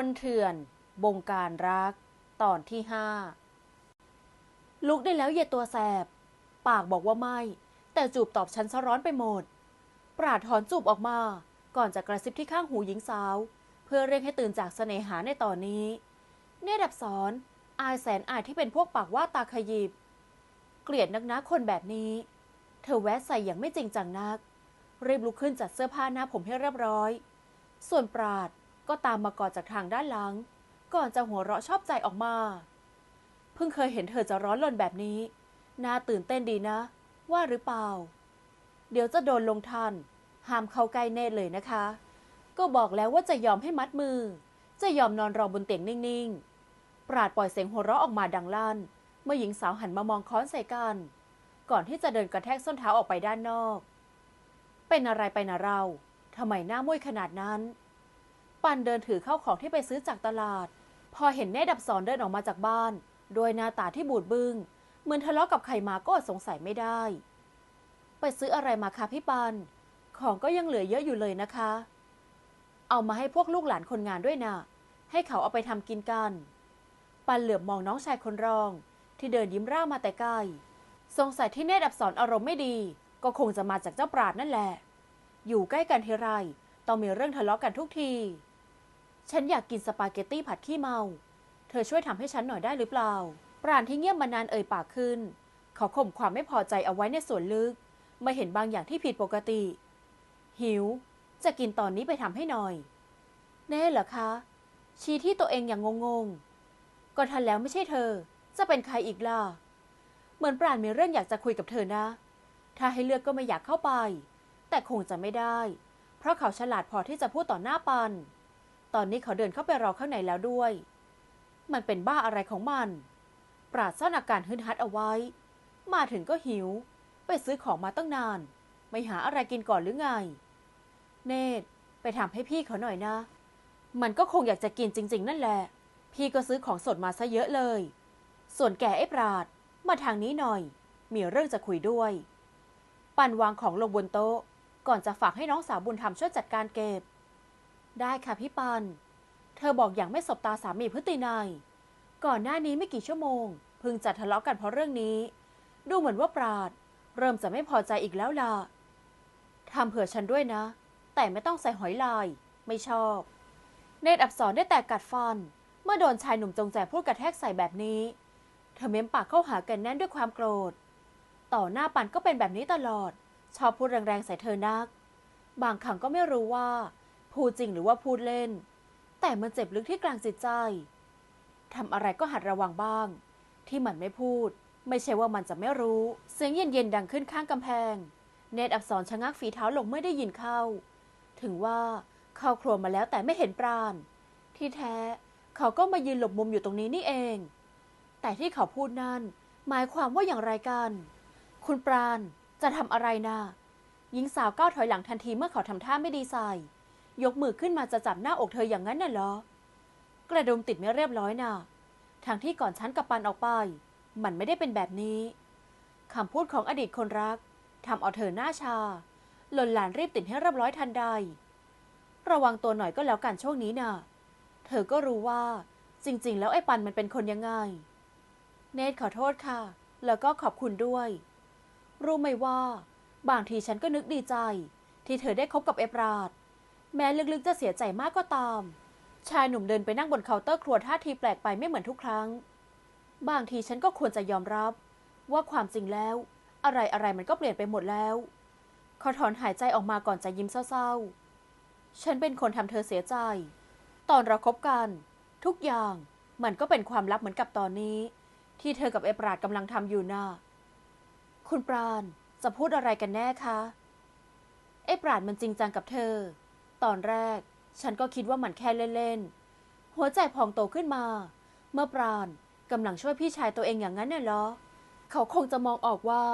คนเถื่อนบงการรัก ตอนที่ห้าลุกได้แล้วเยตัวแสบ ปากบอกว่าไม่ แต่จูบตอบฉันซะร้อนไปหมด ปราดถอนจูบออกมา ก่อนจะกระซิบที่ข้างหูหญิงสาว เพื่อเรียกให้ตื่นจากเสน่หาในตอนนี้ เนตรดับสอนอายแสนอายที่เป็นพวกปากว่าตาขยิบ เกลียดนักนะคนแบบนี้ เธอแวะใส่อย่างไม่จริงจังนักรีบลุกขึ้นจัดเสื้อผ้าหน้าผมให้เรียบร้อย ส่วนปราด ก็ตามมากอดจากทางด้านหลัง ก่อนจะหัวเราะชอบใจออกมา เพิ่งเคยเห็นเธอจะร้อนรนแบบนี้ น่าตื่นเต้นดีนะ ว่าหรือเปล่า เดี๋ยวจะโดนลงทัน ห้ามเข้าใกล้เนตเลยนะคะ ก็บอกแล้วว่าจะยอมให้มัดมือ จะยอมนอนรอบนเตียงนิ่งๆ ปราดปล่อยเสียงหัวเราะออกมาดังลั่น เมื่อหญิงสาวหันมามองค้อนใส่กัน ก่อนที่จะเดินกระแทกส้นเท้าออกไปด้านนอก เป็นอะไรไปนะเราทำไมหน้ามุ้ยขนาดนั้น ปันเดินถือเข้าของที่ไปซื้อจากตลาด พอเห็นแน่ดับสอนเดินออกมาจากบ้าน โดยหน้าตาที่บูดบึง้งเหมือนทะเลาะกับใครมาก็อดสงสัยไม่ได้ ไปซื้ออะไรมาคะพี่ปัน ของก็ยังเหลือเยอะอยู่เลยนะคะ เอามาให้พวกลูกหลานคนงานด้วยนะให้เขาเอาไปทำกินกัน ปันเหลือบมองน้องชายคนรอง ที่เดินยิ้มร่ามาแต่ไกลสงสัยที่เนตรอับสอนอารมณ์ไม่ดี ก็คงจะมาจากเจ้าปราดนั่นแหละ อยู่ใกล้กันทีไร ต้องมีเรื่องทะเลาะกันทุกที ฉันอยากกินสปาเกตตี้ผัดขี้เมา เธอช่วยทำให้ฉันหน่อยได้หรือเปล่า ปราณที่เงียบมานานเอ่ยปากขึ้น เขาข่มความไม่พอใจเอาไว้ในส่วนลึก ไม่เห็นบางอย่างที่ผิดปกติ หิว จะกินตอนนี้ไปทำให้หน่อย แน่เหรอคะ ชี้ที่ตัวเองอย่างงงๆ ก็ทันแล้วไม่ใช่เธอ จะเป็นใครอีกล่ะ เหมือนปราณมีเรื่องอยากจะคุยกับเธอนะ ถ้าให้เลือกก็ไม่อยากเข้าไป แต่คงจะไม่ได้ เพราะเขาฉลาดพอที่จะพูดต่อหน้าปัน ตอนนี้เขาเดินเข้าไปรอข้างในแล้วด้วย มันเป็นบ้าอะไรของมัน ปราดซ่อนอาการฮึนฮัดเอาไว้ มาถึงก็หิว ไปซื้อของมาตั้งนาน ไม่หาอะไรกินก่อนหรือไง เนตรไปทำให้พี่เขาหน่อยนะ มันก็คงอยากจะกินจริง ๆ นั่นแหละ พี่ก็ซื้อของสดมาซะเยอะเลย ส่วนแกไอ้ปราด มาทางนี้หน่อย มีเรื่องจะคุยด้วย ปันวางของลงบนโต๊ะ ก่อนจะฝากให้น้องสาวบุญธรรมช่วยจัดการเก็บ ได้ค่ะพี่ปัน เธอบอกอย่างไม่สบตาสามีพฤตินายก่อนหน้านี้ไม่กี่ชั่วโมงเพิ่งจะทะเลาะกันเพราะเรื่องนี้ ดูเหมือนว่าปราด เริ่มจะไม่พอใจอีกแล้วล่ะทำเผื่อฉันด้วยนะ แต่ไม่ต้องใส่หอยลาย ไม่ชอบ เนตอับสรได้แต่กัดฟัน เมื่อโดนชายหนุ่มจงใจพูดกระแทกใส่แบบนี้ เธอเม้มปากเข้าหากันแน่นด้วยความโกรธ ต่อหน้าปันก็เป็นแบบนี้ตลอด ชอบพูดแรงๆใส่เธอนัก บางครั้งก็ไม่รู้ว่า พูดจริงหรือว่าพูดเล่น แต่มันเจ็บลึกที่กลางจิตใจทำอะไรก็หัดระวังบ้าง ที่มันไม่พูด ไม่ใช่ว่ามันจะไม่รู้ เสียงเย็นๆดังขึ้นข้างกำแพง เนตอับสรชะงักฝีเท้าลงเมื่อได้ยินเข้า ถึงว่าเข้าครัวมาแล้วแต่ไม่เห็นปราณ ที่แท้เขาก็มายืนหลบมุมอยู่ตรงนี้นี่เอง แต่ที่เขาพูดนั่นหมายความว่าอย่างไรกัน คุณปราณจะทำอะไรนะหญิงสาวก้าวถอยหลังทันทีเมื่อเขาทำท่าไม่ดีใส่ ยกมือขึ้นมาจะจับหน้าอกเธออย่างนั้นน่ะเหรอ กระดุมติดไม่เรียบร้อยนะทางที่ก่อนฉันกับปันออกไป มันไม่ได้เป็นแบบนี้คำพูดของอดีตคนรักทำเอาเธอหน้าชา หล่นหลานรีบติดให้เรียบร้อยทันใด ระวังตัวหน่อยก็แล้วกันช่วงนี้น่ะ เธอก็รู้ว่า จริง ๆ แล้วไอ้ปันมันเป็นคนยังไง เนทขอโทษค่ะ แล้วก็ขอบคุณด้วย รู้ไหมว่า บางทีฉันก็นึกดีใจ ที่เธอได้คบกับเอปราด แม้ลึกๆจะเสียใจมากก็ตาม ชายหนุ่มเดินไปนั่งบนเคาน์เตอร์ครัวท่าทีแปลกไปไม่เหมือนทุกครั้ง บางทีฉันก็ควรจะยอมรับ ว่าความจริงแล้ว อะไรอะไรมันก็เปลี่ยนไปหมดแล้วเขาถอนหายใจออกมาก่อนจะยิ้มเศร้าๆ ฉันเป็นคนทำเธอเสียใจ ตอนเราคบกัน ทุกอย่างมันก็เป็นความลับเหมือนกับตอนนี้ ที่เธอกับเอปราดกำลังทำอยู่นะคุณปราณจะพูดอะไรกันแน่คะ เอปราดมันจริงจังกับเธอ ตอนแรก ฉันก็คิดว่ามันแค่เล่นๆ หัวใจพองโตขึ้นมา เมื่อปราณกำลังช่วยพี่ชายตัวเองอย่างนั้นน่ะเหรอ เขาคงจะมองออกว่า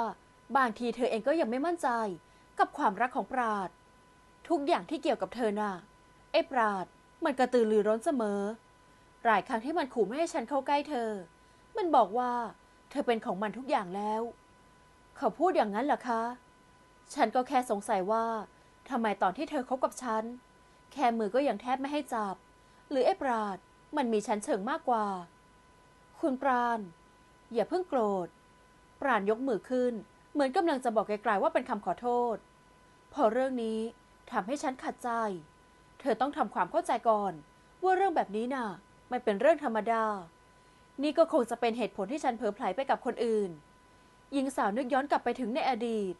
บางทีเธอเองก็ยังไม่มั่นใจ กับความรักของปราด ทุกอย่างที่เกี่ยวกับเธอน่ะ ไอ้ปราดมันกระตือรือร้นเสมอ หลายครั้งที่มันขู่ไม่ให้ฉันเข้าใกล้เธอ มันบอกว่า เธอเป็นของมันทุกอย่างแล้ว เขาพูดอย่างนั้นเหรอคะ ฉันก็แค่สงสัยว่า ทำไมตอนที่เธอคบกับฉัน แค่มือก็ยังแทบไม่ให้จับ หรือไอ้ปราดมันมีชั้นเชิงมากกว่า คุณปราณ อย่าเพิ่งโกรธ ปราณยกมือขึ้น เหมือนกำลังจะบอกไกลๆว่าเป็นคำขอโทษ พอเรื่องนี้ทำให้ฉันขัดใจ เธอต้องทำความเข้าใจก่อน ว่าเรื่องแบบนี้น่ะ มันเป็นเรื่องธรรมดา นี่ก็คงจะเป็นเหตุผลที่ฉันเผลอไผลไปกับคนอื่นหญิงสาวนึกย้อนกลับไปถึงในอดีต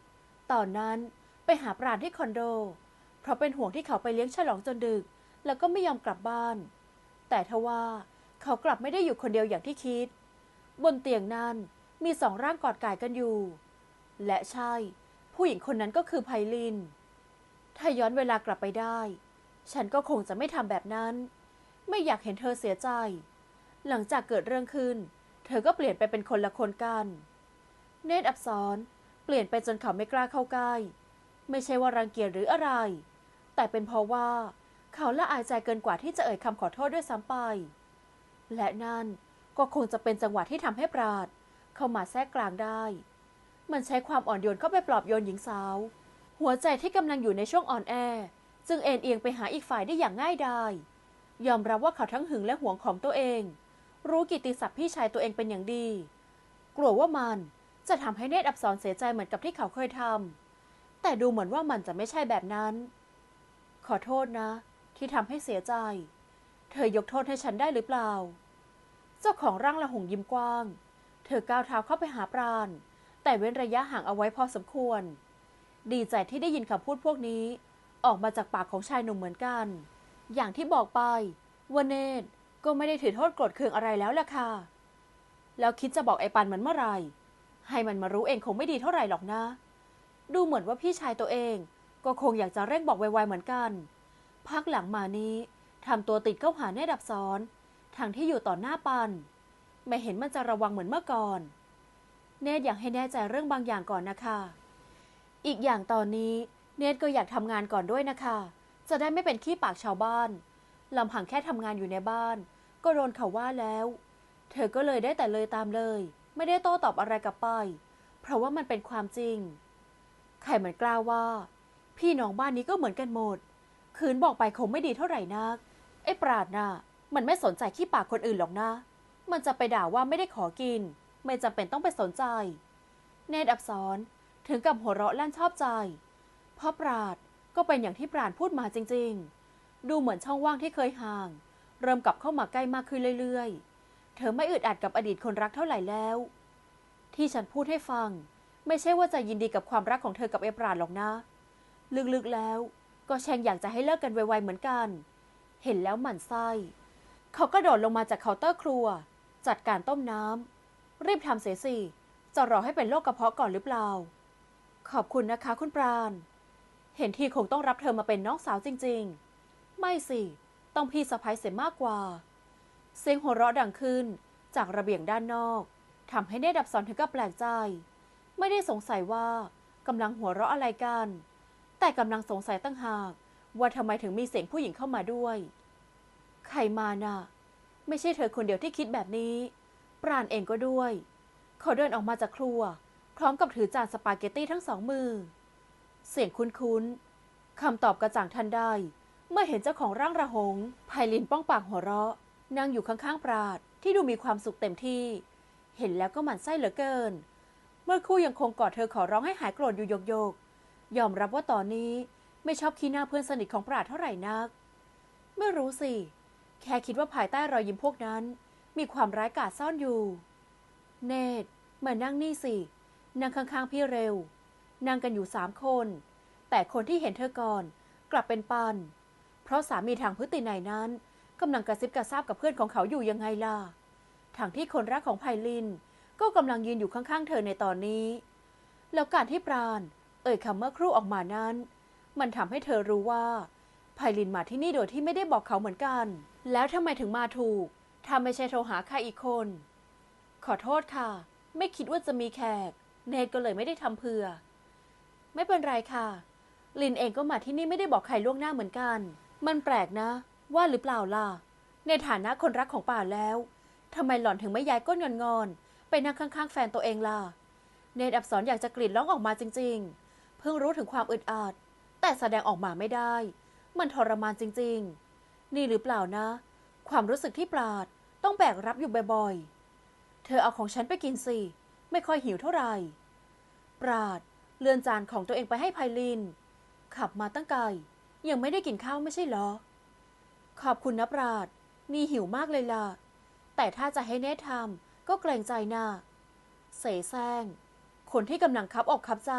ตอนนั้น ไปหาปราณที่คอนโด เพราะเป็นห่วงที่เขาไปเลี้ยงฉลองจนดึก แล้วก็ไม่ยอมกลับบ้าน แต่ทว่าเขากลับไม่ได้อยู่คนเดียวอย่างที่คิด บนเตียงนั้นมีสองร่างกอดกายกันอยู่ และใช่ ผู้หญิงคนนั้นก็คือไพลิน ถ้าย้อนเวลากลับไปได้ ฉันก็คงจะไม่ทำแบบนั้น ไม่อยากเห็นเธอเสียใจ หลังจากเกิดเรื่องขึ้น เธอก็เปลี่ยนไปเป็นคนละคนกัน เนตรอับสรเปลี่ยนไปจนเขาไม่กล้าเข้าใกล้ ไม่ใช่ว่ารังเกียจหรืออะไร แต่เป็นเพราะว่า เขาละอายใจเกินกว่าที่จะเอ่ยคำขอโทษด้วยซ้ำไป และนั่นก็คงจะเป็นจังหวะที่ทำให้ปราด เข้ามาแทรกกลางได้ มันใช้ความอ่อนโยนเข้าไปปลอบโยนหญิงสาว หัวใจที่กำลังอยู่ในช่วงอ่อนแอ จึงเอ็นเอียงไปหาอีกฝ่ายได้อย่างง่ายดายยอมรับว่าเขาทั้งหึงและหวงของตัวเอง รู้กิตติศัพท์พี่ชายตัวเองเป็นอย่างดี กลัวว่ามันจะทำให้เนตรอับสรเสียใจเหมือนกับที่เขาเคยทำ แต่ดูเหมือนว่ามันจะไม่ใช่แบบนั้น ขอโทษนะ ที่ทำให้เสียใจ เธอยกโทษให้ฉันได้หรือเปล่า เจ้าของร่างละหงยิ้มกว้าง เธอก้าวเท้าเข้าไปหาปราณ แต่เว้นระยะห่างเอาไว้พอสมควร ดีใจที่ได้ยินคำพูดพวกนี้ ออกมาจากปากของชายหนุ่มเหมือนกัน อย่างที่บอกไปว่าเนตก็ไม่ได้ถือโทษโกรธเคืองอะไรแล้วล่ะค่ะ แล้วคิดจะบอกไอ้ปันมันเมื่อไหร่ ให้มันมารู้เองคงไม่ดีเท่าไหร่หรอกนะ ดูเหมือนว่าพี่ชายตัวเอง ก็คงอยากจะเร่งบอกไวๆเหมือนกัน พักหลังมานี้ทำตัวติดเข้าหาเนตรดับซ้อนทางที่อยู่ต่อหน้าปัน ไม่เห็นมันจะระวังเหมือนเมื่อก่อน เนตอยากให้แน่ใจเรื่องบางอย่างก่อนนะคะ อีกอย่างตอนนี้เนตก็อยากทำงานก่อนด้วยนะคะ จะได้ไม่เป็นขี้ปากชาวบ้านลำพังแค่ทำงานอยู่ในบ้าน ก็โดนเขาว่าแล้ว เธอก็เลยได้แต่เลยตามเลย ไม่ได้โต้ตอบอะไรกลับไป เพราะว่ามันเป็นความจริง ใครมันกล้าว่า พี่น้องบ้านนี้ก็เหมือนกันหมด คืนบอกไปคงไม่ดีเท่าไหร่นัก ไอ้ปราดน่ะ มันไม่สนใจขี้ปากคนอื่นหรอกนะ มันจะไปด่าว่าไม่ได้ขอกิน ไม่จำเป็นต้องไปสนใจ เนตรอับสรถึงกับหัวเราะลั่นชอบใจ เพราะปราดก็เป็นอย่างที่ปราดพูดมาจริง ๆ ดูเหมือนช่องว่างที่เคยห่าง เริ่มกลับเข้ามาใกล้มากขึ้นเรื่อย ๆ เธอไม่อึดอัดกับอดีตคนรักเท่าไหร่แล้ว ที่ฉันพูดให้ฟัง ไม่ใช่ว่าจะยินดีกับความรักของเธอกับเอปราดหรอกนะ ลึกๆแล้ว ก็แชงอยากจะให้เลิกกันไวๆเหมือนกัน เห็นแล้วหมั่นไส้ เขาก็โดดลงมาจากเคาน์เตอร์ครัว จัดการต้มน้ำรีบทำเสียสิจะรอให้เป็นโรคกระเพาะก่อนหรือเปล่า ขอบคุณนะคะคุณปราณ เห็นทีคงต้องรับเธอมาเป็นน้องสาวจริง ๆ ไม่สิ ต้องพี่สะพ้ายเสียมากกว่า เสียงหัวเราะดังขึ้นจากระเบียงด้านนอกทำให้เนดับสอนถึงกับแปลกใจ ไม่ได้สงสัยว่ากำลังหัวเราะอะไรกัน แต่กำลังสงสัยตั้งหาก ว่าทำไมถึงมีเสียงผู้หญิงเข้ามาด้วย ใครมาน่ะ ไม่ใช่เธอคนเดียวที่คิดแบบนี้ ปราณเองก็ด้วย เขาเดินออกมาจากครัว พร้อมกับถือจานสปาเกตตี้ทั้งสองมือ เสียงคุ้นๆคำตอบกระจ่างทันได้ เมื่อเห็นเจ้าของร่างระหงไพลินป้องปากหัวเราะนั่งอยู่ข้างๆปราดที่ดูมีความสุขเต็มที่ เห็นแล้วก็หมั่นไส้เหลือเกิน เมื่อคู่ยังคงกอดเธอขอร้องให้หายโกรธอยู่โยกๆยอมรับว่าตอนนี้ไม่ชอบขี้หน้าเพื่อนสนิทของปราดเท่าไหร่นัก ไม่รู้สิ แค่คิดว่าภายใต้รอยยิ้มพวกนั้น มีความร้ายกาจซ่อนอยู่ เนตรมานั่งนี่สิ นั่งข้างๆพี่เร็ว นั่งกันอยู่สามคน แต่คนที่เห็นเธอก่อนกลับเป็นปัน เพราะสามีทางพฤติไหนยนั้นกำลังกระซิบกระซาบกับเพื่อนของเขาอยู่ยังไงล่ะทางที่คนรักของไพลิน ก็กำลังยืนอยู่ข้างๆ เธอในตอนนี้ แล้วการที่ปราณ เอ่ยคำเมื่อครู่ออกมานั้น มันทำให้เธอรู้ว่าไพลินมาที่นี่โดยที่ไม่ได้บอกเขาเหมือนกัน แล้วทำไมถึงมาถูก ถ้าไม่ใช่โทรหาใครอีกคน ขอโทษค่ะ ไม่คิดว่าจะมีแขก เนทก็เลยไม่ได้ทำเผื่อ ไม่เป็นไรค่ะ ลินเองก็มาที่นี่ไม่ได้บอกใครล่วงหน้าเหมือนกัน มันแปลกนะ ว่าหรือเปล่าล่ะ ในฐานะคนรักของป่าแล้วทำไมหล่อนถึงไม่ย้ายก้นงอนๆ ไปนั่งข้างๆ แฟนตัวเองล่ะ เนตรอับสรอยากจะกรีดร้องออกมาจริง ๆ เพิ่งรู้ถึงความอึดอัด แต่แสดงออกมาไม่ได้ มันทรมานจริง ๆ นี่หรือเปล่านะ ความรู้สึกที่ปราดต้องแบกรับอยู่บ่อยๆ เธอเอาของฉันไปกินสิ ไม่ค่อยหิวเท่าไหร่ ปราดเลื่อนจานของตัวเองไปให้ไพลิน ขับมาตั้งไกล ยังไม่ได้กินข้าวไม่ใช่หรอ ขอบคุณนะปราดนี่หิวมากเลยล่ะ แต่ถ้าจะให้เนททำ ก็เกรงใจนะเสแสร้ง คนที่กำลังคับอกคับใจ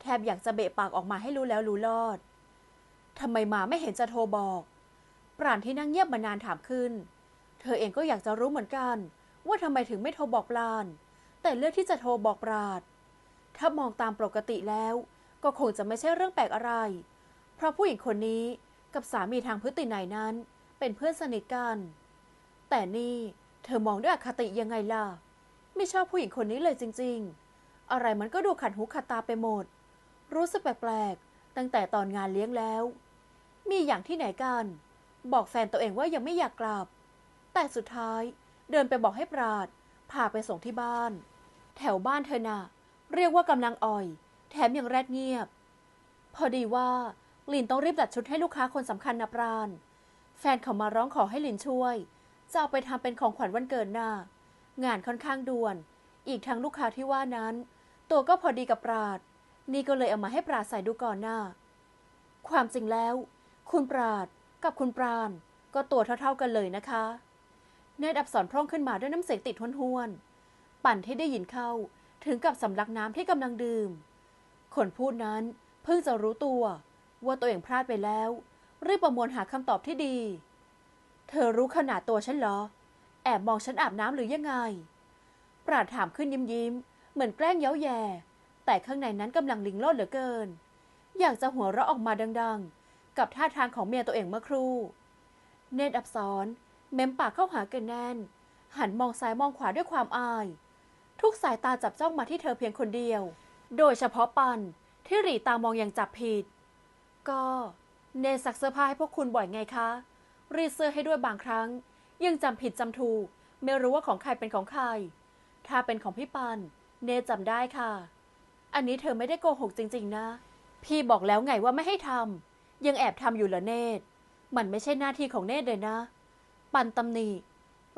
แทบอยากจะเบะปากออกมาให้รู้แล้วรู้รอดทำไมมาไม่เห็นจะโทรบอก ปราณที่นั่งเงียบมานานถามขึ้น เธอเองก็อยากจะรู้เหมือนกัน ว่าทำไมถึงไม่โทรบอกปราณแต่เลือกที่จะโทรบอกปราด ถ้ามองตามปกติแล้ว ก็คงจะไม่ใช่เรื่องแปลกอะไร เพราะผู้หญิงคนนี้กับสามีทางพฤตินัยนั้น เป็นเพื่อนสนิทกัน แต่นี่ เธอมองด้วยอคติยังไงล่ะ ไม่ชอบผู้หญิงคนนี้เลยจริง ๆ อะไรมันก็ดูขัดหูขัดตาไปหมด รู้สึกแปลกๆ ตั้งแต่ตอนงานเลี้ยงแล้ว มีอย่างที่ไหนกัน บอกแฟนตัวเองว่ายังไม่อยากกลับ แต่สุดท้ายเดินไปบอกให้ปราด พาไปส่งที่บ้าน แถวบ้านเธอน่ะ เรียกว่ากำลังอ่อย แถมยังแรดเงียบ พอดีว่าลินต้องรีบจัดชุดให้ลูกค้าคนสำคัญนะปราณ แฟนเขามาร้องขอให้ลินช่วย จะเอาไปทำเป็นของขวัญวันเกิดน่ะงานค่อนข้างด่วน อีกทั้งลูกค้าที่ว่านั้น ตัวก็พอดีกับปราด นี่ก็เลยเอามาให้ปราดใส่ดูก่อนน่ะความจริงแล้ว คุณปราดกับคุณปราณ ก็ตัวเท่าๆกันเลยนะคะเนตรอับสรพร่องขึ้นมาด้วยน้ำเสียงติดห้วนๆปั่นที่ได้ยินเข้าถึงกับสำลักน้ำที่กำลังดื่ม คนพูดนั้นเพิ่งจะรู้ตัว ว่าตัวเองพลาดไปแล้ว รีบประมวลหาคำตอบที่ดี เธอรู้ขนาดตัวฉันเหรอ แอบมองฉันอาบน้ำหรือยังไง ปราดถามขึ้นยิ้มยิ้ม เหมือนแกล้งเย้าแย่ แต่ข้างในนั้นกำลังลิงโลดเหลือเกิน อยากจะหัวเราะออกมาดังๆ กับท่าทางของเมียตัวเองเมื่อครู่ เนตรอับสรเม้มปากเข้าหากันแน่น หันมองซ้ายมองขวาด้วยความอาย ทุกสายตาจับจ้องมาที่เธอเพียงคนเดียว โดยเฉพาะปันที่หรีตามองอย่างจับผิด ก็ เนตสักเสื้อผ้าให้พวกคุณบ่อยไงคะ รีเสื้อให้ด้วยบางครั้ง ยังจำผิดจำถูก ไม่รู้ว่าของใครเป็นของใคร ถ้าเป็นของพี่ปัน เนจำได้ค่ะ อันนี้เธอไม่ได้โกหกจริง ๆ นะ พี่บอกแล้วไงว่าไม่ให้ทำยังแอบทำอยู่เหรอเนตมันไม่ใช่หน้าที่ของเนตเลยนะ ปันตำหนิ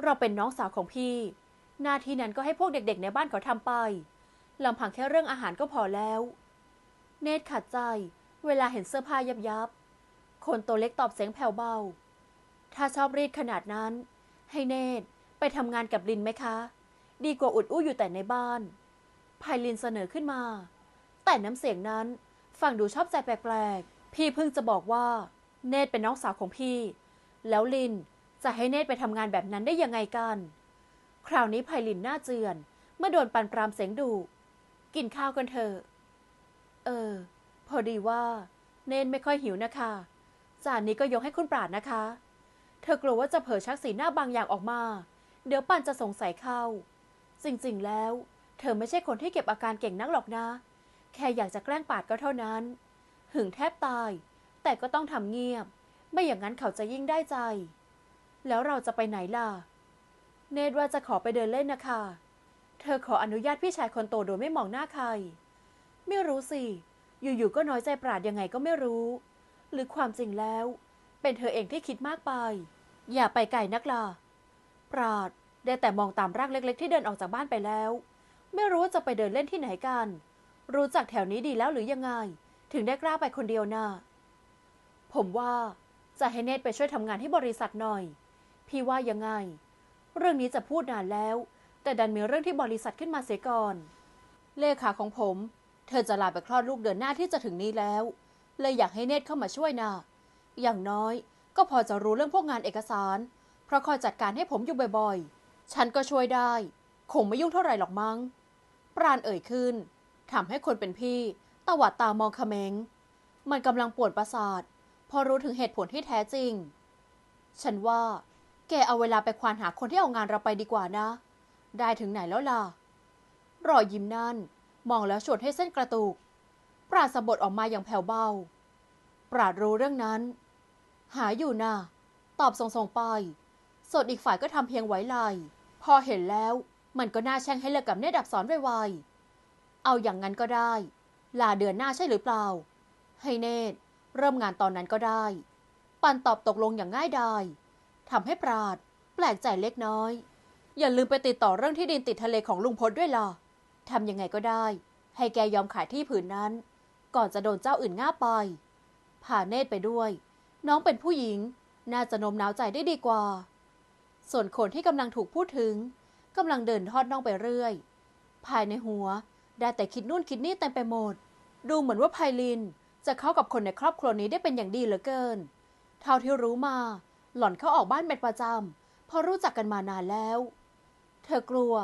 เราเป็นน้องสาวของพี่ หน้าที่นั้นก็ให้พวกเด็ก ๆ ในบ้านเขาทำไปลำพังแค่เรื่องอาหารก็พอแล้ว เนตขัดใจ เวลาเห็นเสื้อผ้ายับยับ คนตัวเล็กตอบเสียงแผ่วเบา ถ้าชอบรีดขนาดนั้น ให้เนตรไปทำงานกับลินไหมคะ ดีกว่าอุดอู้อยู่แต่ในบ้านไพลินเสนอขึ้นมา แต่น้ำเสียงนั้นฟังดูชอบใจแปลกๆ พี่เพิ่งจะบอกว่า เนตรเป็นน้องสาวของพี่ แล้วลินจะให้เนตรไปทำงานแบบนั้นได้ยังไงกัน คราวนี้ไพลินหน้าเจือน เมื่อโดนปันปรามเสียงดุกินข้าวกันเถอะ เออ พอดีว่า เนนไม่ค่อยหิวนะคะ จานนี้ก็ยกให้คุณปราดนะคะ เธอกลัวว่าจะเผลอชักสีหน้าบางอย่างออกมา เดี๋ยวปันจะสงสัยเข้า จริงๆ แล้ว เธอไม่ใช่คนที่เก็บอาการเก่งนักหรอกนะ แค่อยากจะแกล้งปาดก็เท่านั้น หึงแทบตาย แต่ก็ต้องทำเงียบ ไม่อย่างนั้นเขาจะยิ่งได้ใจ แล้วเราจะไปไหนล่ะ เนตรว่าจะขอไปเดินเล่นนะคะ เธอขออนุญาตพี่ชายคนโตโดยไม่มองหน้าใคร ไม่รู้สิ อยู่ๆ ก็น้อยใจปราดยังไงก็ไม่รู้ หรือความจริงแล้ว เป็นเธอเองที่คิดมากไป อย่าไปไกลนักล่ะปราดได้แต่มองตามร่างเล็ก ๆ ที่เดินออกจากบ้านไปแล้ว ไม่รู้ว่าจะไปเดินเล่นที่ไหนกัน รู้จักแถวนี้ดีแล้วหรือยังไง ถึงได้กล้าไปคนเดียวนะ่ะผมว่าจะให้เนตไปช่วยทำงานที่บริษัทหน่อย พี่ว่ายังไง เรื่องนี้จะพูดนานแล้ว แต่ดันมีเรื่องที่บริษัทขึ้นมาเสียก่อน เลขาของผม เธอจะลาไปคลอดลูกเดือนหน้าที่จะถึงนี้แล้ว เลยอยากให้เนตเข้ามาช่วยน่ะอย่างน้อย ก็พอจะรู้เรื่องพวกงานเอกสาร เพราะคอยจัดการให้ผมอยู่บ่อยๆ ฉันก็ช่วยได้ คงไม่ยุ่งเท่าไหร่หรอกมั้ง ปราณเอ่ยขึ้นทำให้คนเป็นพี่ตวัดตามองเขมง มันกำลังปวดประสาท พอรู้ถึงเหตุผลที่แท้จริง ฉันว่า แกเอาเวลาไปควานหาคนที่เอางานเราไปดีกว่านะ ได้ถึงไหนแล้วล่ะ รอยยิ้มนั่น มองแล้วชวนให้เส้นกระตุก ปราดสะบดออกมาอย่างแผ่วเบา ปราดรู้เรื่องนั้น หาอยู่นะตอบส่งๆไป ส่วนอีกฝ่ายก็ทำเพียงไว้ไลพอเห็นแล้วมันก็น่าแช่งให้เลิกกับเนตรดับสอนไวๆ เอาอย่างนั้นก็ได้ ลาเดือนหน้าใช่หรือเปล่า ให้เนตรเริ่มงานตอนนั้นก็ได้ ปันตอบตกลงอย่างง่ายดายทำให้ปราด แปลกใจเล็กน้อย อย่าลืมไปติดต่อเรื่องที่ดินติดทะเลของลุงพลด้วยล่ะทำยังไงก็ได้ ให้แกยอมขายที่ผืนนั้น ก่อนจะโดนเจ้าอื่นง่าไปพาเนตรไปด้วย น้องเป็นผู้หญิง น่าจะโนมน้าวใจได้ดีกว่า ส่วนคนที่กำลังถูกพูดถึงกำลังเดินทอดน่องไปเรื่อย ภายในหัวได้แต่คิดนู่นคิดนี่เต็มไปหมด ดูเหมือนว่าไพลินจะเข้ากับคนในครอบครัวนี้ได้เป็นอย่างดีเหลือเกิน เท่าที่รู้มา หล่อนเข้าออกบ้านเป็นประจำเพราะรู้จักกันมานานแล้ว เธอกลัว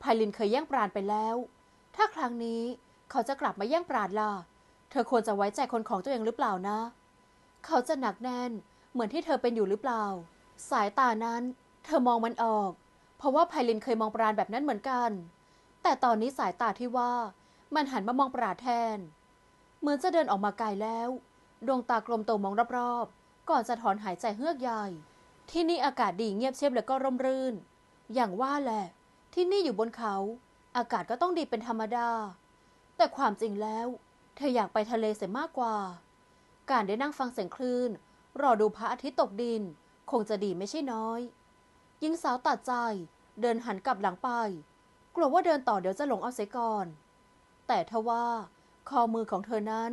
ไพลินเคยแย่งปราณไปแล้ว ถ้าครั้งนี้เขาจะกลับมาแย่งปราณล่ะ เธอควรจะไว้ใจคนของตัวเองหรือเปล่านะ เขาจะหนักแน่น เหมือนที่เธอเป็นอยู่หรือเปล่า สายตานั้น เธอมองมันออก เพราะว่าไพลินเคยมองปราณแบบนั้นเหมือนกัน แต่ตอนนี้สายตาที่ว่า มันหันมามองปราดแทน เหมือนจะเดินออกมาไกลแล้ว ดวงตากลมโตมองรอบๆ ก่อนจะถอนหายใจเฮือกใหญ่ ที่นี่อากาศดีเงียบเชียบแล้วก็ร่มรื่น อย่างว่าแหละ ที่นี่อยู่บนเขา อากาศก็ต้องดีเป็นธรรมดา แต่ความจริงแล้ว เธออยากไปทะเลเสียมากกว่า การได้นั่งฟังเสียงคลื่น รอดูพระอาทิตย์ตกดิน คงจะดีไม่ใช่น้อยหญิงสาวตัดใจเดินหันกลับหลังไป กลัวว่าเดินต่อเดี๋ยวจะหลงเอาเสียก่อน แต่ทว่าคอมือของเธอนั้น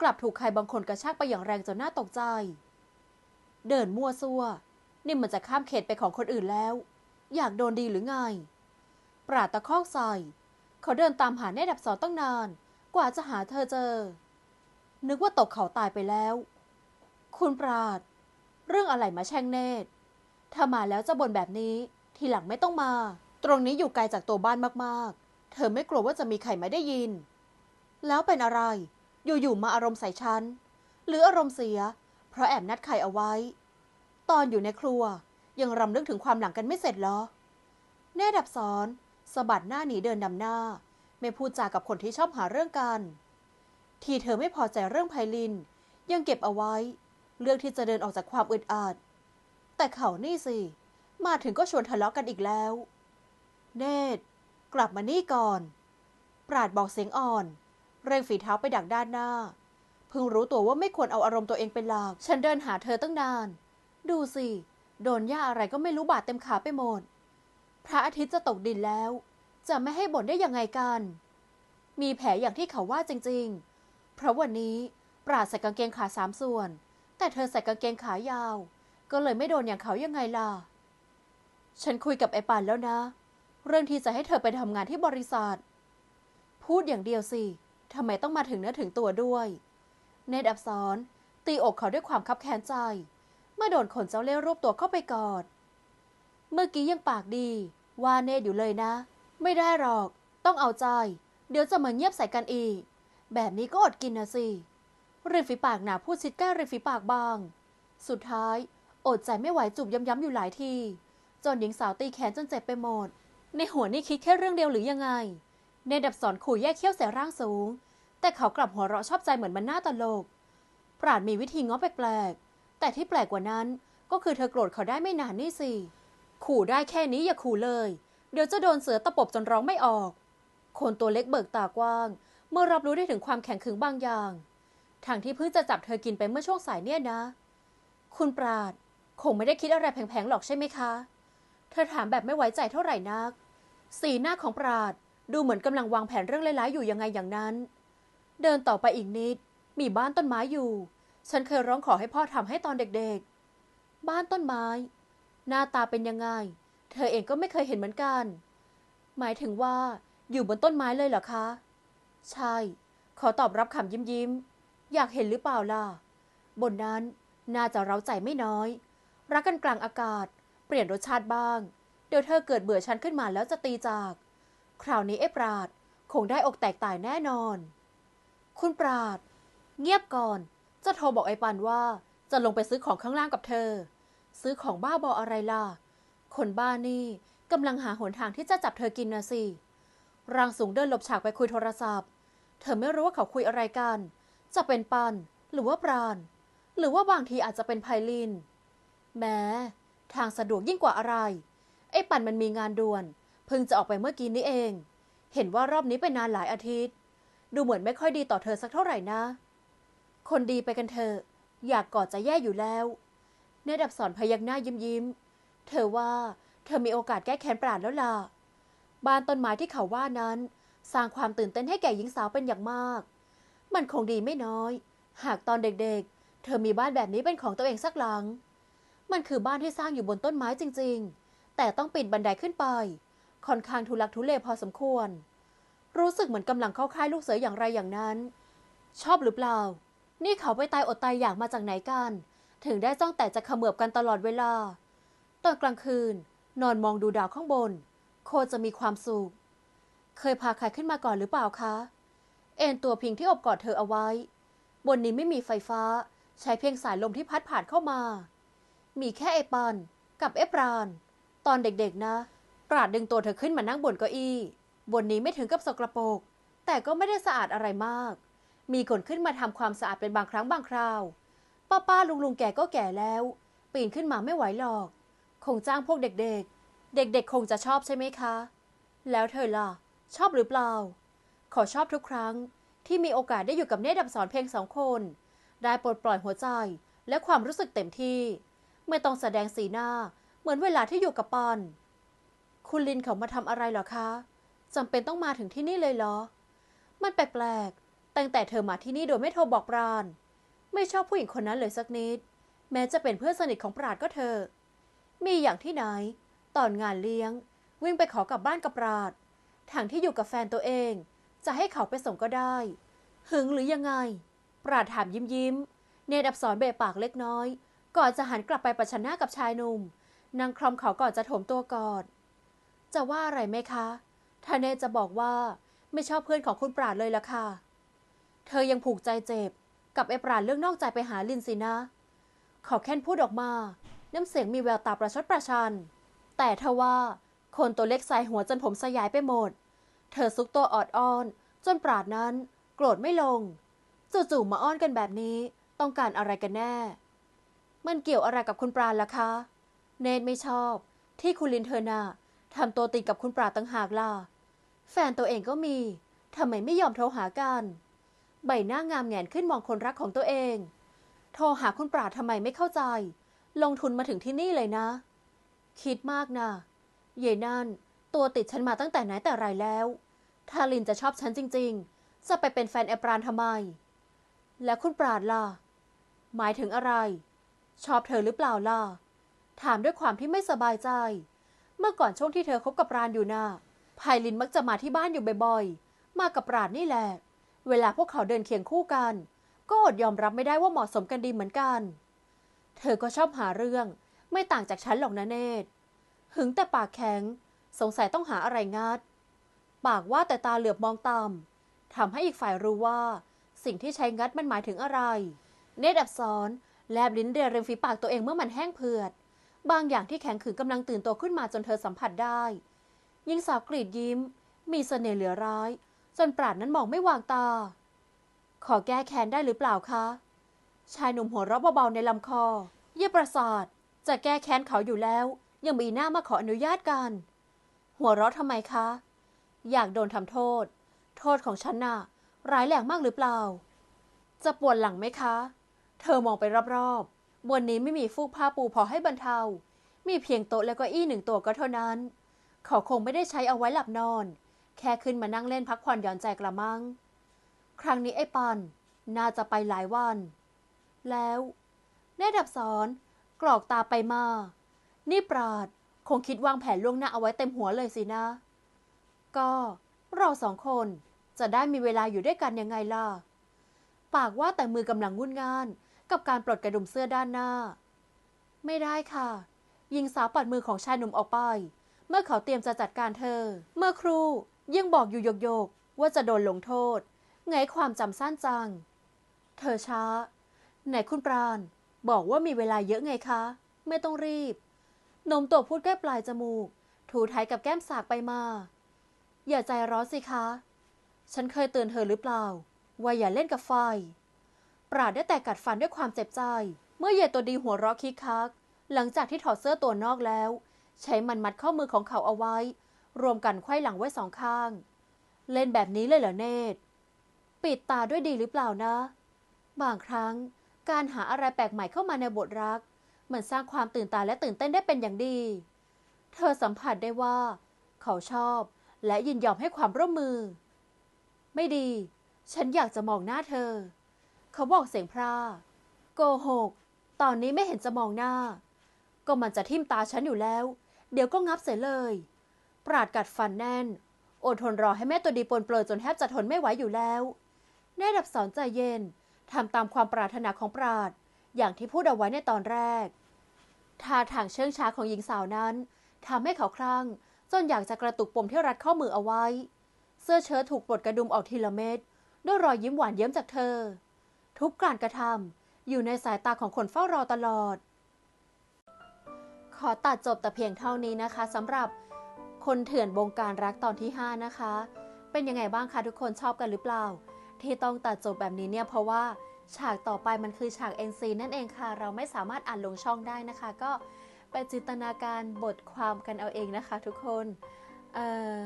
กลับถูกใครบางคนกระชากไปอย่างแรงจนน่าตกใจ เดินมั่วซั่ว นี่มันจะข้ามเขตไปของคนอื่นแล้ว อยากโดนดีหรือไง ปราดตะคอกใส่เขาเดินตามหาแน่ดับสอนตั้งนาน กว่าจะหาเธอเจอ นึกว่าตกเขาตายไปแล้ว คุณปราด เรื่องอะไรมาแช่งเนตร ถ้ามาแล้วจะบ่นแบบนี้ ทีหลังไม่ต้องมา ตรงนี้อยู่ไกลจากตัวบ้านมากๆ เธอไม่กลัวว่าจะมีใครไม่ได้ยิน แล้วเป็นอะไร อยู่ๆมาอารมณ์ใส่ฉัน หรืออารมณ์เสีย เพราะแอบนัดใครเอาไว้ ตอนอยู่ในครัว ยังรำลึกถึงความหลังกันไม่เสร็จเหรอแน่ดับสอนสะบัดหน้าหนีเดินนำหน้า ไม่พูดจากับคนที่ชอบหาเรื่องกัน ที่เธอไม่พอใจเรื่องไพลิน ยังเก็บเอาไว้เรื่องที่จะเดินออกจากความอึดอัดแต่เขานี่สิ มาถึงก็ชวนทะเลาะกันอีกแล้ว เนตร กลับมานี่ก่อน ปราดบอกเสียงอ่อน เร่งฝีเท้าไปดักด้านหน้า เพิ่งรู้ตัวว่าไม่ควรเอาอารมณ์ตัวเองเป็นหลัก ฉันเดินหาเธอตั้งนาน ดูสิ โดนหญ้าอะไรก็ไม่รู้บาดเต็มขาไปหมด พระอาทิตย์จะตกดินแล้ว จะไม่ให้บ่นได้ยังไงกัน มีแผลอย่างที่เขาว่าจริง ๆ เพราะวันนี้ปราดใส่กางเกงขาสามส่วน แต่เธอใส่กางเกงขายาว ก็เลยไม่โดนอย่างเขายังไงล่ะ ฉันคุยกับไอ้ปานแล้วนะ เรื่องที่จะให้เธอไปทำงานที่บริษัท พูดอย่างเดียวสิทำไมต้องมาถึงเนื้อถึงตัวด้วย เนตรอับสรตีอกเขาด้วยความคับแค้นใจ เมื่อโดนขนเจ้าเล่ห์รวบตัวเข้าไปกอด เมื่อกี้ยังปากดี ว่าเนตอยู่เลยนะ ไม่ได้หรอก ต้องเอาใจ เดี๋ยวจะมาเงียบใส่กันอีก แบบนี้ก็อดกินนะสิริมฝีปากหนาพูดชิดใกล้ริมฝีปากบาง สุดท้ายอดใจไม่ไหวจูบย้ำๆอยู่หลายที จนหญิงสาวตีแขนจนเจ็บไปหมด ในหัวนี่คิดแค่เรื่องเดียวหรือยังไงเนดับสอนขู่แยกเขี้ยวใส่ร่างสูง แต่เขากลับหัวเราะชอบใจเหมือนมันน่าตลก ปราดมีวิธีง้อแปลกๆ แต่ที่แปลกกว่านั้นก็คือเธอโกรธเขาได้ไม่นานนี่สิ ขู่ได้แค่นี้อย่าขู่เลย เดี๋ยวจะโดนเสือตะปบจนร้องไม่ออก คนตัวเล็กเบิกตากว้าง เมื่อรับรู้ได้ถึงความแข็งขึงบางอย่างทางที่เพิ่งจะจับเธอกินไปเมื่อช่วงสายเนี่ยนะ คุณปราดคงไม่ได้คิดอะไรแผงๆหรอกใช่ไหมคะ เธอถามแบบไม่ไว้ใจเท่าไหร่นัก สีหน้าของปราดดูเหมือนกำลังวางแผนเรื่องร้ายๆอยู่ยังไงอย่างนั้น เดินต่อไปอีกนิด มีบ้านต้นไม้อยู่ ฉันเคยร้องขอให้พ่อทำให้ตอนเด็กๆ บ้านต้นไม้ หน้าตาเป็นยังไง เธอเองก็ไม่เคยเห็นเหมือนกัน หมายถึงว่าอยู่บนต้นไม้เลยเหรอคะ ใช่ ขอตอบรับคำยิ้มยิ้ม อยากเห็นหรือเปล่าล่ะ บนนั้นน่าจะเร้าใจไม่น้อย รักกันกลางอากาศ เปลี่ยนรสชาติบ้าง เดี๋ยวเธอเกิดเบื่อฉันขึ้นมาแล้วจะตีจาก คราวนี้ไอ้ปราดคงได้อกแตกตายแน่นอน คุณปราด เงียบก่อน จะโทรบอกไอ้ปันว่าจะลงไปซื้อของข้างล่างกับเธอ ซื้อของบ้าบออะไรล่ะ คนบ้านี่กำลังหาหนทางที่จะจับเธอกินนะสิ ร่างสูงเดินหลบฉากไปคุยโทรศัพท์ เธอไม่รู้ว่าเขาคุยอะไรกัน จะเป็นปัน หรือว่าปราณ หรือว่าบางทีอาจจะเป็นไพลิน แม้ ทางสะดวกยิ่งกว่าอะไร ไอ้ปันมันมีงานด่วน เพิ่งจะออกไปเมื่อกี้นี้เอง เห็นว่ารอบนี้ไปนานหลายอาทิตย์ ดูเหมือนไม่ค่อยดีต่อเธอสักเท่าไหร่นะ คนดีไปกันเถอะ อยากกอดจะแย่อยู่แล้ว เนตดับสรพยักหน้ายิ้มยิ้มๆเธอว่าเธอมีโอกาสแก้แค้นปราดแล้วล่ะบ้านต้นไม้ที่เขาว่านั้น สร้างความตื่นเต้นให้แก่หญิงสาวเป็นอย่างมาก มันคงดีไม่น้อย หากตอนเด็กๆ เธอมีบ้านแบบนี้เป็นของตัวเองสักหลัง มันคือบ้านที่สร้างอยู่บนต้นไม้จริง ๆ แต่ต้องปีนบันไดขึ้นไป ค่อนข้างทุลักทุเลพอสมควร รู้สึกเหมือนกำลังเข้าค่ายลูกเสืออย่างไรอย่างนั้น ชอบหรือเปล่า นี่เขาไปตายอดตายอยากมาจากไหนกัน ถึงได้จ้องแต่จะขมือบกันตลอดเวลา ตอนกลางคืน นอนมองดูดาวข้างบน โคจะมีความสุข เคยพาใครขึ้นมาก่อนหรือเปล่าคะ เอ็นตัวพิงที่อบกอดเธอเอาไว้ บนนี้ไม่มีไฟฟ้า ใช้เพียงสายลมที่พัดผ่านเข้ามา มีแค่ไอปันกับเอปราน ตอนเด็กๆนะปราดดึงตัวเธอขึ้นมานั่งบนเก้าอี้ บนนี้ไม่ถึงกับสกรปรก แต่ก็ไม่ได้สะอาดอะไรมาก มีคนขึ้นมาทำความสะอาดเป็นบางครั้งบางคราว ป้าป้าลุงลุงแกก็แก่แล้ว ปีนขึ้นมาไม่ไหวหรอก คงจ้างพวกเด็กๆ เด็กๆ คงจะชอบใช่ไหมคะ แล้วเธอล่ะ ชอบหรือเปล่า ขอชอบทุกครั้งที่มีโอกาสได้อยู่กับเนตดับสอนเพียงสองคน ได้ปลดปล่อยหัวใจและความรู้สึกเต็มที่ ไม่ต้องแสดงสีหน้าเหมือนเวลาที่อยู่กับปอน คุณลินเขามาทำอะไรเหรอคะจำเป็นต้องมาถึงที่นี่เลยเหรอ มันแปลกๆตั้งแต่เธอมาที่นี่โดยไม่โทรบอกปราณ ไม่ชอบผู้หญิงคนนั้นเลยสักนิด แม้จะเป็นเพื่อนสนิทของปราดก็เถอะมีอย่างที่ไหน ตอนงานเลี้ยง วิ่งไปขอกลับบ้านกับปราด ทางที่อยู่กับแฟนตัวเอง จะให้เขาไปส่งก็ได้ หึงหรือยังไง ปราดถามยิ้มยิ้ม เนตอับสรเบะปากเล็กน้อย ก่อนจะหันกลับไปประชันหน้ากับชายหนุ่ม นางคลอมเขาก่อนจะถมตัวกอด จะว่าอะไรไหมคะถ้าเนตจะบอกว่าไม่ชอบเพื่อนของคุณปราดเลยล่ะค่ะ เธอยังผูกใจเจ็บ กับไอ้ปราดเรื่องนอกใจไปหาลินสินะ ขอแค่นพูดออกมา น้ำเสียงมีแววตาประชดประชัน แต่ทว่า คนตัวเล็กใส่หัวจนผมสยายไปหมด เธอซุกตัวออดอ้อน จนปราดนั้น โกรธไม่ลง จู่ๆมาอ้อนกันแบบนี้ ต้องการอะไรกันแน่ มันเกี่ยวอะไรกับคุณปราณล่ะคะ เนตไม่ชอบ ที่คุณลินเธอน่ะทำตัวติดกับคุณปราดตั้งหากล่ะ แฟนตัวเองก็มีทำไมไม่ยอมโทรหากัน ใบหน้างามแงนขึ้นมองคนรักของตัวเอง โทรหาคุณปราดทำไมไม่เข้าใจ ลงทุนมาถึงที่นี่เลยนะ คิดมากน่ะ เยนั่น ตัวติดฉันมาตั้งแต่ไหนแต่ไรแล้วถ้าลินจะชอบฉันจริง ๆ จะไปเป็นแฟนแอปรานทำไม และคุณปราดล่ะ หมายถึงอะไร ชอบเธอหรือเปล่าล่ะ ถามด้วยความที่ไม่สบายใจ เมื่อก่อนช่วงที่เธอคบกับปราณอยู่นะ่ะไพลินมักจะมาที่บ้านอยู่บ่อยๆ มากับปราดนี่แหละ เวลาพวกเขาเดินเคียงคู่กัน ก็อดยอมรับไม่ได้ว่าเหมาะสมกันดีเหมือนกัน เธอก็ชอบหาเรื่อง ไม่ต่างจากฉันหรอกนะเนต หึงแต่ปากแข็ง สงสัยต้องหาอะไรงัด ปากว่าแต่ตาเหลือบมองต่ำทำให้อีกฝ่ายรู้ว่า สิ่งที่ใช้งัดมันหมายถึงอะไร เนตรอับซ้อนแลบลิ้นเรียริมฝีปากตัวเองเมื่อมันแห้งเผือด บางอย่างที่แข็งขืนกำลังตื่นตัวขึ้นมาจนเธอสัมผัสได้หญิงสาวกรีดยิ้ม มีเสน่ห์เหลือร้าย จนปราดนั้นมองไม่วางตา ขอแก้แค้นได้หรือเปล่าคะ ชายหนุ่มหัวเราะเบาๆในลำคอ เยี่ยประสาท จะแก้แค้นเขาอยู่แล้ว ยังมีหน้ามาขออนุญาตกัน หัวเราะทำไมคะ อยากโดนทำโทษ โทษของฉันน่ะ ร้ายแรงมากหรือเปล่า จะปวดหลังไหมคะ เธอมองไปรอบๆบนนี้ไม่มีฟูกผ้าปูพอให้บรรเทา มีเพียงโต๊ะและก็อี้หนึ่งตัวก็เท่านั้น เขาคงไม่ได้ใช้เอาไว้หลับนอน แค่ขึ้นมานั่งเล่นพักผ่อนหย่อนใจกระมัง ครั้งนี้ไอ้ปันน่าจะไปหลายวัน แล้วแน่ดับสอนกรอกตาไปมา นี่ปราด คงคิดวางแผนล่วงหน้าเอาไว้เต็มหัวเลยสินะ ก็เราสองคนจะได้มีเวลาอยู่ด้วยกันยังไงล่ะ ปากว่าแต่มือกำลังงุ่นง่าน กับการปลดกระดุมเสื้อด้านหน้า ไม่ได้ค่ะยิงสาวปัดมือของชายหนุ่มออกไป เมื่อเขาเตรียมจะจัดการเธอ เมื่อครูยังบอกอยู่โยกๆว่าจะโดนลงโทษ ไงความจำสั้นจัง เธอช้า ไหนคุณปราณ บอกว่ามีเวลาเยอะไงคะ ไม่ต้องรีบ นมตัวพูดใกล้ปลายจมูก ถูไทยกับแก้มสากไปมา อย่าใจร้อนสิคะ ฉันเคยเตือนเธอหรือเปล่า ว่าอย่าเล่นกับไฟ ปราดได้แต่กัดฟันด้วยความเจ็บใจ เมื่อเยตัวดีหัวเราะคิกคัก หลังจากที่ถอดเสื้อตัวนอกแล้ว ใช้มันมัดข้อมือของเขาเอาไว้ รวมกันไขว้หลังไว้สองข้าง เล่นแบบนี้เลยเหรอเนตปิดตาด้วยดีหรือเปล่านะ บางครั้งการหาอะไรแปลกใหม่เข้ามาในบทรัก มันสร้างความตื่นตาและตื่นเต้นได้เป็นอย่างดี เธอสัมผัสได้ว่า เขาชอบ และยินยอมให้ความร่วมมือ ไม่ดี ฉันอยากจะมองหน้าเธอ เขาบอกเสียงพร่าโกหก ตอนนี้ไม่เห็นจะมองหน้า ก็มันจะทิ่มตาฉันอยู่แล้ว เดี๋ยวก็งับเสียเลย ปราดกัดฟันแน่น อดทนรอให้แม่ตัวดีปนเปลือยจนแทบจะทนไม่ไหวอยู่แล้วแน่ดับสอนใจเย็นทำตามความปรารถนาของปราด อย่างที่พูดเอาไว้ในตอนแรกท่าทางเชื่องช้าของหญิงสาวนั้นทำให้เขาคลั่งจนอยากจะกระตุกปมที่รัดข้อมือเอาไว้ เสื้อเชิ้ตถูกปลดกระดุมออกทีละเม็ดด้วยรอยยิ้มหวานเยิ้มจากเธอ ทุกการกระทำอยู่ในสายตาของคนเฝ้ารอตลอด ขอตัดจบแต่เพียงเท่านี้นะคะสำหรับคนเถื่อนบงการรักตอนที่ 5 นะคะ เป็นยังไงบ้างคะทุกคนชอบกันหรือเปล่า ที่ต้องตัดจบแบบนี้เนี่ยเพราะว่า ฉากต่อไปมันคือฉาก NC นั่นเองค่ะ เราไม่สามารถอ่านลงช่องได้นะคะ ก็ไปจินตนาการบทความกันเอาเองนะคะ ทุกคนเอ่อ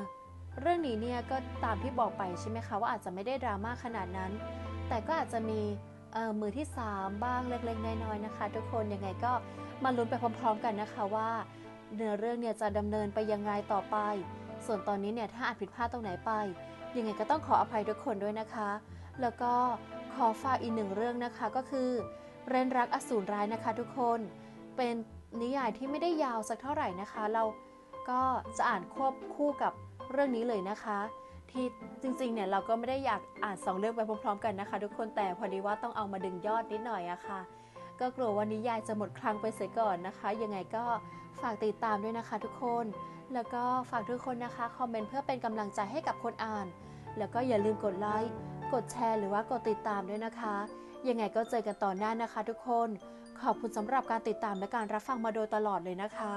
เรื่องนี้เนี่ยก็ตามที่บอกไปใช่ไหมคะว่าอาจจะไม่ได้ดราม่าขนาดนั้น แต่ก็อาจจะมีมือที่ 3 บ้างเล็กๆน้อยๆนะคะ ทุกคนยังไงก็มาลุ้นไปพร้อม ๆ กันนะคะว่าเนื้อเรื่องเนี่ยจะดำเนินไปยังไงต่อไป ส่วนตอนนี้เนี่ยถ้าอาจผิดพลาดตรงไหนไป ยังไงก็ต้องขออภัยทุกคนด้วยนะคะ แล้วก็ อฝากอีกหนึ่งเรื่องนะคะก็คือ เรนรักอสูรร้ายนะคะ ทุกคนเป็นนิยายที่ไม่ได้ยาวสักเท่าไหร่นะคะ เราก็จะอ่านควบคู่กับเรื่องนี้เลยนะคะ ที่จริงๆเนี่ยเราก็ไม่ได้อยากอ่านสองเรื่องไปพร้อมๆ กันนะคะ ทุกคนแต่พอดีว่าต้องเอามาดึงยอดนิดหน่อยอะค่ะ ก็กลัวว่านิยายจะหมดคลังไปเสียก่อนนะคะ ยังไงก็ฝากติดตามด้วยนะคะ ทุกคน แล้วก็ฝากทุกคนนะคะคอมเมนต์เพื่อเป็นกำลังใจให้กับคนอ่าน แล้วก็อย่าลืมกดไลค์ กดแชร์หรือว่ากดติดตามด้วยนะคะ ยังไงก็เจอกันตอนหน้านะคะทุกคน ขอบคุณสำหรับการติดตามและการรับฟังมาโดยตลอดเลยนะคะ